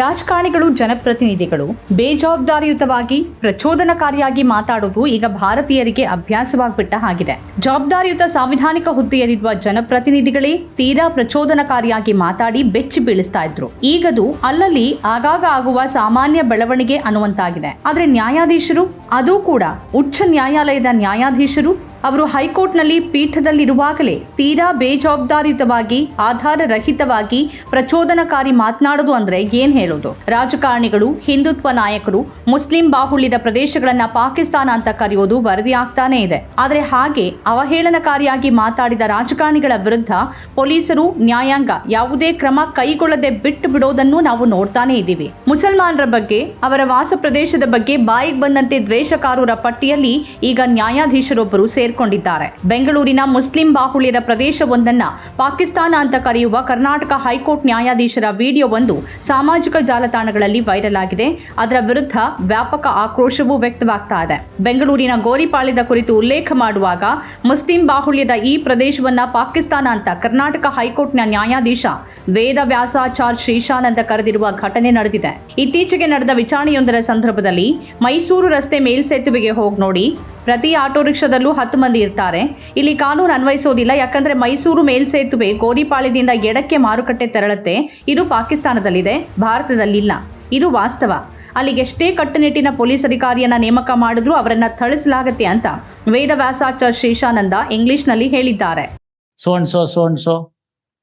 ರಾಜಕಾರಣಿಗಳು, ಜನಪ್ರತಿನಿಧಿಗಳು ಬೇಜವಾಬ್ದಾರಿಯುತವಾಗಿ ಪ್ರಚೋದನಕಾರಿಯಾಗಿ ಮಾತಾಡುವುದು ಈಗ ಭಾರತೀಯರಿಗೆ ಅಭ್ಯಾಸವಾಗ್ಬಿಟ್ಟ ಹಾಗಿದೆ. ಜವಾಬ್ದಾರಿಯುತ ಸಾಂವಿಧಾನಿಕ ಹುದ್ದೆಯಲ್ಲಿರುವ ಜನಪ್ರತಿನಿಧಿಗಳೇ ತೀರಾ ಪ್ರಚೋದನಕಾರಿಯಾಗಿ ಮಾತಾಡಿ ಬೆಚ್ಚಿ ಬೀಳಿಸ್ತಾ ಇದ್ರು. ಈಗದು ಅಲ್ಲಲ್ಲಿ ಆಗಾಗ ಆಗುವ ಸಾಮಾನ್ಯ ಬೆಳವಣಿಗೆ ಅನ್ನುವಂತಾಗಿದೆ. ಆದ್ರೆ ನ್ಯಾಯಾಧೀಶರು, ಅದೂ ಕೂಡ. ಉಚ್ಚ ನ್ಯಾಯಾಲಯದ ನ್ಯಾಯಾಧೀಶರು ಅವರು ಹೈಕೋರ್ಟ್ನಲ್ಲಿ ಪೀಠದಲ್ಲಿರುವಾಗಲೇ ತೀರಾ ಬೇಜವಾಬ್ದಾರಿಯುತವಾಗಿ, ಆಧಾರರಹಿತವಾಗಿ ಪ್ರಚೋದನಕಾರಿ ಮಾತನಾಡೋದು ಅಂದ್ರೆ ಏನ್ ಹೇಳೋದು? ರಾಜಕಾರಣಿಗಳು, ಹಿಂದುತ್ವ ನಾಯಕರು, ಮುಸ್ಲಿಂ ಬಾಹುಳ್ಯದ ಪ್ರದೇಶಗಳನ್ನ ಪಾಕಿಸ್ತಾನ ಅಂತ ಕರೆಯೋದು ವರದಿ ಇದೆ. ಆದರೆ ಹಾಗೆ ಅವಹೇಳನಕಾರಿಯಾಗಿ ಮಾತಾಡಿದ ರಾಜಕಾರಣಿಗಳ ವಿರುದ್ಧ ಪೊಲೀಸರು ನ್ಯಾಯಾಂಗ ಯಾವುದೇ ಕ್ರಮ ಕೈಗೊಳ್ಳದೆ ಬಿಟ್ಟು ಬಿಡೋದನ್ನು ನಾವು ನೋಡ್ತಾನೆ ಇದ್ದೀವಿ. ಮುಸಲ್ಮಾನರ ಬಗ್ಗೆ, ಅವರ ವಾಸ ಪ್ರದೇಶದ ಬಗ್ಗೆ ಬಾಯಿಗೆ ಬಂದಂತೆ ದ್ವೇಷಕಾರರ ಪಟ್ಟಿಯಲ್ಲಿ ಈಗ ನ್ಯಾಯಾಧೀಶರೊಬ್ಬರು ಸೇರ್ಕೊಂಡಿದ್ದಾರೆ. ಬೆಂಗಳೂರಿನ ಮುಸ್ಲಿಂ ಬಾಹುಳ್ಯದ ಪ್ರದೇಶವೊಂದನ್ನ ಪಾಕಿಸ್ತಾನ ಅಂತ ಕರೆಯುವ ಕರ್ನಾಟಕ ಹೈಕೋರ್ಟ್ ನ್ಯಾಯಾಧೀಶರ ವಿಡಿಯೋವೊಂದು ಸಾಮಾಜಿಕ ಜಾಲತಾಣಗಳಲ್ಲಿ ವೈರಲ್ ಆಗಿದೆ. ಅದರ ವಿರುದ್ಧ ವ್ಯಾಪಕ ಆಕ್ರೋಶವೂ ವ್ಯಕ್ತವಾಗ್ತಾ ಇದೆ. ಬೆಂಗಳೂರಿನ ಗೋರಿಪಾಳ್ಯದ ಕುರಿತು ಉಲ್ಲೇಖ ಮಾಡುವಾಗ ಮುಸ್ಲಿಂ ಬಾಹುಳ್ಯದ ಈ ಪ್ರದೇಶವನ್ನ ಪಾಕಿಸ್ತಾನ ಅಂತ ಕರ್ನಾಟಕ ಹೈಕೋರ್ಟ್ನ ನ್ಯಾಯಾಧೀಶ ವೇದ ವ್ಯಾಸಾಚಾರ್ ಶ್ರೀಶಾನಂದ ಕರೆದಿರುವ ಘಟನೆ ನಡೆದಿದೆ. ಇತ್ತೀಚೆಗೆ ನಡೆದ ವಿಚಾರಣೆಯೊಂದರ ಸಂದರ್ಭದಲ್ಲಿ ಮೈಸೂರು ರಸ್ತೆ ಮೇಲ್ಸೇತುವೆಗೆ ಹೋಗಿ ನೋಡಿ ಪ್ರತಿ ಆಟೋ ರಿಕ್ಷಾದಲ್ಲೂ ಹತ್ತು ಮಂದಿ ಇರ್ತಾರೆ ಇಲ್ಲಿ ಕಾನೂನು ಅನ್ವಯಿಸೋದಿಲ್ಲ ಯಾಕಂದ್ರೆ ಮೈಸೂರು ಮೇಲ್ಸೇತುವೆ ಕೋಡಿಪಾಳ್ಯದಿಂದ ಎಡಕ್ಕೆ ಮಾರುಕಟ್ಟೆ ತೆರಳುತ್ತೆ ಇದು ಪಾಕಿಸ್ತಾನದಲ್ಲಿದೆ ಭಾರತದಲ್ಲಿಲ್ಲ ಇದು ವಾಸ್ತವ ಅಲ್ಲಿಗೆ ಎಷ್ಟೇ ಕಟ್ಟುನಿಟ್ಟಿನ ಪೊಲೀಸ್ ಅಧಿಕಾರಿಯನ್ನ ನೇಮಕ ಮಾಡಿದ್ರು ಅವರನ್ನ ಥಳಿಸಲಾಗತ್ತೆ ಅಂತ ವೇದ ವ್ಯಾಸಾಚಾರ್ ಶ್ರೀಶಾನಂದ ಇಂಗ್ಲಿಷ್ನಲ್ಲಿ ಹೇಳಿದ್ದಾರೆ so and so, so and so.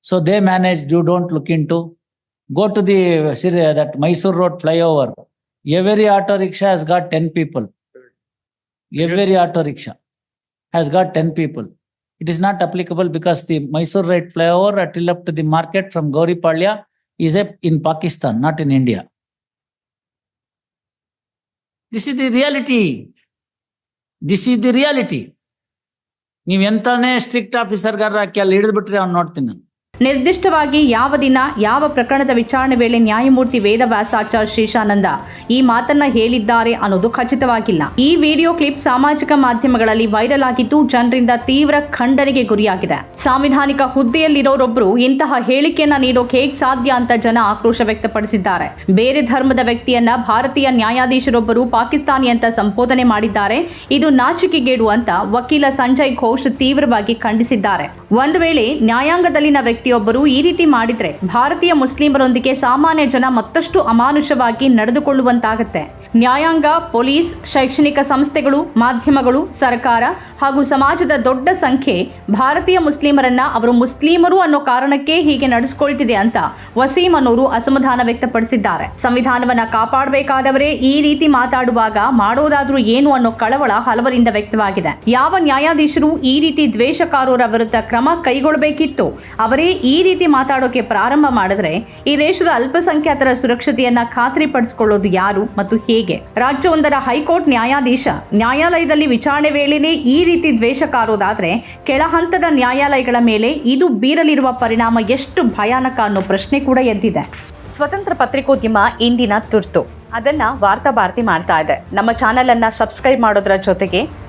So they managed, you don't look into. Go to the that that Mysore Road flyover. Every auto rickshaw has got 10 people. Every auto rickshaw has got 10 people. It is not applicable because the Mysore Road flyover till up to the market from Gauripalya is a, in Pakistan, not in India. This is the reality. This is the reality. ನೀವ್ ಎಂತಾನೇ strict ಆಫೀಸರ್ಗಾರ ಹಾಕಿ ಅಲ್ಲಿ ಹಿಡಿದ್ಬಿಟ್ರೆ ಅವ್ನು ನೋಡ್ತೀನಿ ನಾನು ನಿರ್ದಿಷ್ಟವಾಗಿ ಯಾವ ದಿನ, ಯಾವ ಪ್ರಕರಣದ ವಿಚಾರಣೆ ವೇಳೆ ನ್ಯಾಯಮೂರ್ತಿ ವೇದ ಶೇಷಾನಂದ ಈ ಮಾತನ್ನ ಹೇಳಿದ್ದಾರೆ ಅನ್ನೋದು ಖಚಿತವಾಗಿಲ್ಲ. ಈ ವಿಡಿಯೋ ಕ್ಲಿಪ್ ಸಾಮಾಜಿಕ ಮಾಧ್ಯಮಗಳಲ್ಲಿ ವೈರಲ್ ಆಗಿದ್ದು ಜನರಿಂದ ತೀವ್ರ ಖಂಡನೆಗೆ ಗುರಿಯಾಗಿದೆ. ಸಾಂವಿಧಾನಿಕ ಹುದ್ದೆಯಲ್ಲಿರೋರೊಬ್ರು ಇಂತಹ ಹೇಳಿಕೆಯನ್ನ ನೀಡೋಕೆ ಹೇಗ್ ಸಾಧ್ಯ ಅಂತ ಜನ ಆಕ್ರೋಶ ವ್ಯಕ್ತಪಡಿಸಿದ್ದಾರೆ. ಬೇರೆ ಧರ್ಮದ ವ್ಯಕ್ತಿಯನ್ನ ಭಾರತೀಯ ನ್ಯಾಯಾಧೀಶರೊಬ್ಬರು ಪಾಕಿಸ್ತಾನಿ ಅಂತ ಸಂಬೋಧನೆ ಮಾಡಿದ್ದಾರೆ. ಇದು ನಾಚಿಕೆಗೇಡು ಅಂತ ವಕೀಲ ಸಂಜಯ್ ಘೋಷ್ ತೀವ್ರವಾಗಿ ಖಂಡಿಸಿದ್ದಾರೆ. ಒಂದು ವೇಳೆ ನ್ಯಾಯಾಂಗದಲ್ಲಿನ ವ್ಯಕ್ತಿಯೊಬ್ಬರು ಈ ರೀತಿ ಮಾಡಿದ್ರೆ ಭಾರತೀಯ ಮುಸ್ಲಿಮರೊಂದಿಗೆ ಸಾಮಾನ್ಯ ಜನ ಮತ್ತಷ್ಟು ಅಮಾನುಷವಾಗಿ ನಡೆದುಕೊಳ್ಳುವಂತಾಗತ್ತೆ. ನ್ಯಾಯಾಂಗ, ಪೊಲೀಸ್, ಶೈಕ್ಷಣಿಕ ಸಂಸ್ಥೆಗಳು, ಮಾಧ್ಯಮಗಳು, ಸರ್ಕಾರ ಹಾಗೂ ಸಮಾಜದ ದೊಡ್ಡ ಸಂಖ್ಯೆ ಭಾರತೀಯ ಮುಸ್ಲಿಮರನ್ನ ಅವರು ಮುಸ್ಲಿಮರು ಅನ್ನೋ ಕಾರಣಕ್ಕೆ ಹೀಗೆ ನಡೆಸಿಕೊಳ್ತಿದೆ ಅಂತ ವಸೀಂ ಅನ್ನೋರು ಅಸಮಾಧಾನ ವ್ಯಕ್ತಪಡಿಸಿದ್ದಾರೆ. ಸಂವಿಧಾನವನ್ನ ಕಾಪಾಡಬೇಕಾದವರೇ ಈ ರೀತಿ ಮಾತಾಡುವಾಗ ಮಾಡೋದಾದ್ರೂ ಏನು ಅನ್ನೋ ಕಳವಳ ಹಲವರಿಂದ ವ್ಯಕ್ತವಾಗಿದೆ. ಯಾವ ನ್ಯಾಯಾಧೀಶರು ಈ ರೀತಿ ದ್ವೇಷಕಾರರ ವಿರುದ್ಧ ಕ್ರಮ ಕೈಗೊಳ್ಳಬೇಕಿತ್ತು? ಅವರೇ ಈ ರೀತಿ ಮಾತಾಡೋಕೆ ಪ್ರಾರಂಭ ಮಾಡಿದ್ರೆ ಈ ದೇಶದ ಅಲ್ಪಸಂಖ್ಯಾತರ ಸುರಕ್ಷತೆಯನ್ನ ಖಾತ್ರಿಪಡಿಸಿಕೊಳ್ಳೋದು ಯಾರು ಮತ್ತು ಹೇಗೆ? ರಾಜ್ಯವೊಂದರ ಹೈಕೋರ್ಟ್ ನ್ಯಾಯಾಧೀಶ, ನ್ಯಾಯಾಲಯದಲ್ಲಿ ವಿಚಾರಣೆ ವೇಳೆನೇ ಈ ರೀತಿ ದ್ವೇಷಕಾರೋದಾದ್ರೆ ಕೆಳ ಹಂತದ ನ್ಯಾಯಾಲಯಗಳ ಮೇಲೆ ಇದು ಬೀರಲಿರುವ ಪರಿಣಾಮ ಎಷ್ಟು ಭಯಾನಕ ಅನ್ನೋ ಪ್ರಶ್ನೆ ಕೂಡ ಎದ್ದಿದೆ. ಸ್ವತಂತ್ರ ಪತ್ರಿಕೋದ್ಯಮ ಇಂದಿನ ತುರ್ತು. ಅದನ್ನ ವಾರ್ತಾ ಭಾರತಿ ಮಾಡ್ತಾ ಇದೆ. ನಮ್ಮ ಚಾನೆಲ್ ಅನ್ನ ಸಬ್ಸ್ಕ್ರೈಬ್ ಮಾಡೋದ್ರ ಜೊತೆಗೆ